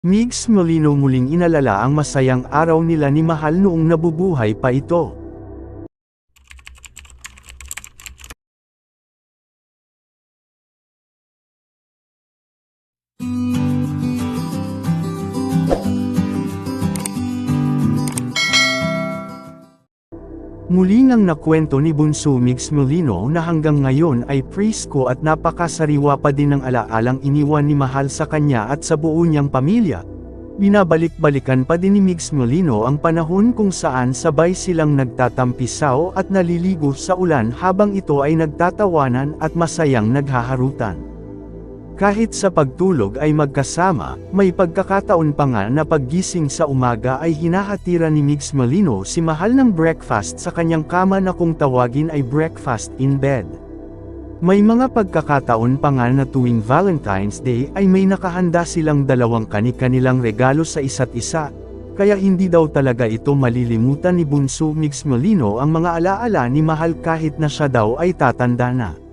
Migs Molino muling inalala ang masayang araw nila ni Mahal noong nabubuhay pa ito. Muli nang nakwento ni Bunso Migs Molino na hanggang ngayon ay presko at napakasariwa pa din ng alaalang iniwan ni Mahal sa kanya at sa buo niyang pamilya. Binabalik-balikan pa din ni Migs Molino ang panahon kung saan sabay silang nagtatampisaw at naliligo sa ulan habang ito ay nagtatawanan at masayang naghaharutan. Kahit sa pagtulog ay magkasama, may pagkakataon pa nga na paggising sa umaga ay hinahatira ni Migs Molino si Mahal ng breakfast sa kanyang kama na kung tawagin ay breakfast in bed. May mga pagkakataon pa nga na tuwing Valentine's Day ay may nakahanda silang dalawang kani-kanilang regalo sa isa't isa, kaya hindi daw talaga ito malilimutan ni Bunso Migs Molino ang mga alaala ni Mahal kahit na siya daw ay tatanda na.